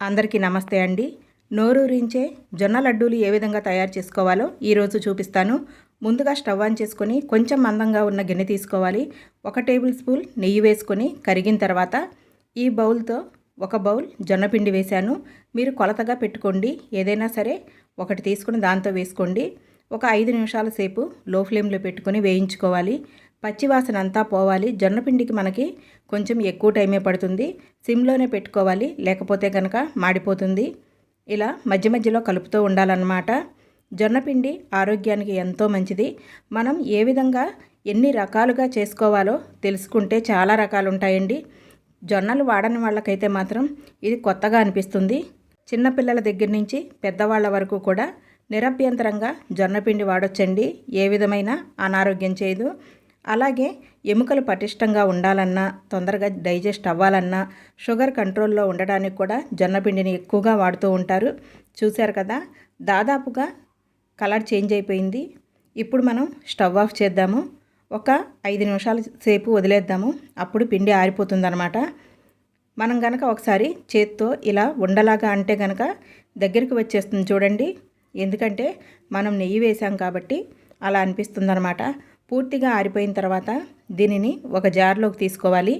అందరికీ నమస్తే అండి. నోరూరించే జొన్న లడ్డూలు ఏ విధంగా తయారు చేసుకోవాలో ఈరోజు చూపిస్తాను. ముందుగా స్టవ్ ఆన్ చేసుకొని కొంచెం మందంగా ఉన్న గిన్నె తీసుకోవాలి. ఒక టేబుల్ స్పూన్ నెయ్యి వేసుకొని కరిగిన తర్వాత ఈ బౌల్తో ఒక బౌల్ జొన్నపిండి వేశాను. మీరు కొలతగా పెట్టుకోండి. ఏదైనా సరే ఒకటి తీసుకుని దాంతో వేసుకోండి. ఒక ఐదు నిమిషాల సేపు లో ఫ్లేమ్లో పెట్టుకొని వేయించుకోవాలి. పచ్చివాసన అంతా పోవాలి. జొన్నపిండికి మనకి కొంచెం ఎక్కువ టైమే పడుతుంది. సిమ్లోనే పెట్టుకోవాలి. లేకపోతే కనుక మాడిపోతుంది. ఇలా మధ్య మధ్యలో కలుపుతూ ఉండాలన్నమాట. జొన్నపిండి ఆరోగ్యానికి ఎంతో మంచిది. మనం ఏ విధంగా ఎన్ని రకాలుగా చేసుకోవాలో తెలుసుకుంటే చాలా రకాలు ఉంటాయండి జొన్నలు వాడని వాళ్ళకైతే మాత్రం ఇది కొత్తగా అనిపిస్తుంది. చిన్నపిల్లల దగ్గర నుంచి పెద్దవాళ్ళ వరకు కూడా నిరభ్యంతరంగా జొన్నపిండి వాడొచ్చండి. ఏ విధమైన అనారోగ్యం చేయదు. అలాగే ఎముకలు పటిష్టంగా ఉండాలన్నా తొందరగా డైజెస్ట్ అవ్వాలన్నా షుగర్ కంట్రోల్లో ఉండడానికి కూడా జొన్నపిండిని ఎక్కువగా వాడుతూ ఉంటారు. చూశారు కదా దాదాపుగా కలర్ చేంజ్ అయిపోయింది. ఇప్పుడు మనం స్టవ్ ఆఫ్ చేద్దాము. ఒక ఐదు నిమిషాల సేపు వదిలేద్దాము. అప్పుడు పిండి ఆరిపోతుందనమాట మనం కనుక ఒకసారి చేత్తో ఇలా ఉండలాగా అంటే కనుక దగ్గరికి వచ్చేస్తుంది చూడండి. ఎందుకంటే మనం నెయ్యి వేసాం కాబట్టి అలా అనిపిస్తుందన్నమాట. పూర్తిగా ఆరిపోయిన తర్వాత దీనిని ఒక జార్లోకి తీసుకోవాలి.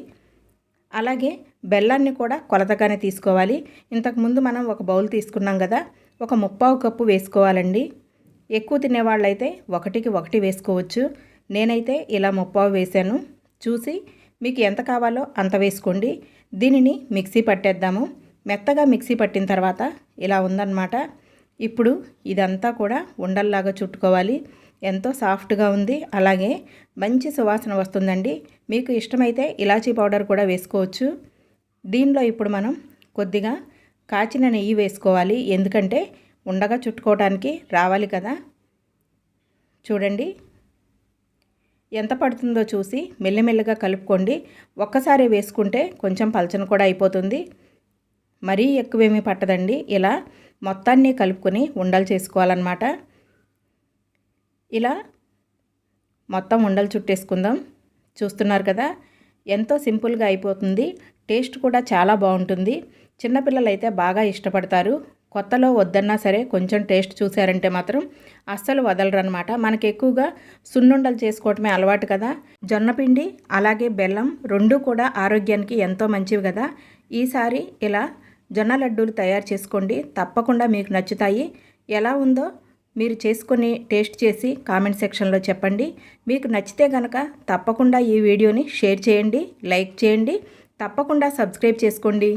అలాగే బెల్లాన్ని కూడా కొలతగానే తీసుకోవాలి. ఇంతకుముందు మనం ఒక బౌల్ తీసుకున్నాం కదా ఒక ముప్పావు కప్పు వేసుకోవాలండి. ఎక్కువ తినేవాళ్ళైతే ఒకటికి ఒకటి వేసుకోవచ్చు. నేనైతే ఇలా ముప్పావు వేసాను చూసి మీకు ఎంత కావాలో అంత వేసుకోండి. దీనిని మిక్సీ పట్టేద్దాము. మెత్తగా మిక్సీ పట్టిన తర్వాత ఇలా ఉందన్నమాట. ఇప్పుడు ఇదంతా కూడా ఉండల్లాగా చుట్టుకోవాలి. ఎంతో సాఫ్ట్గా ఉంది. అలాగే మంచి సువాసన వస్తుందండి. మీకు ఇష్టమైతే ఇలాచీ పౌడర్ కూడా వేసుకోవచ్చు. దీనిలో ఇప్పుడు మనం కొద్దిగా కాచిన నెయ్యి వేసుకోవాలి. ఎందుకంటే ఉండగా చుట్టుకోవడానికి రావాలి కదా. చూడండి. ఎంత పడుతుందో చూసి మెల్లిమెల్లిగా కలుపుకోండి. ఒక్కసారి వేసుకుంటే కొంచెం పలచన కూడా అయిపోతుంది. మరీ ఎక్కువేమీ పట్టదండి. ఇలా మొత్తాన్ని కలుపుకొని ఉండలు చేసుకోవాలన్నమాట. ఇలా మొత్తం ఉండలు చుట్టేసుకుందాం. చూస్తున్నారు కదా ఎంతో సింపుల్గా అయిపోతుంది. టేస్ట్ కూడా చాలా బాగుంటుంది. చిన్నపిల్లలు అయితే బాగా ఇష్టపడతారు. కొత్తలో వద్దన్నా సరే కొంచెం టేస్ట్ చూసారంటే మాత్రం అస్సలు వదలరు అనమాట మనకి ఎక్కువగా సున్నుండలు చేసుకోవటమే అలవాటు కదా. జొన్నపిండి అలాగే బెల్లం రెండూ కూడా ఆరోగ్యానికి ఎంతో మంచివి కదా. ఈసారి ఇలా జొన్న లడ్డూలు తయారు చేసుకోండి. తప్పకుండా మీకు నచ్చుతాయి. ఎలా ఉందో మీరు చేసుకొని టేస్ట్ చేసి కామెంట్ సెక్షన్లో చెప్పండి. మీకు నచ్చితే కనుక తప్పకుండా ఈ వీడియోని షేర్ చేయండి లైక్ చేయండి. తప్పకుండా సబ్స్క్రైబ్ చేసుకోండి.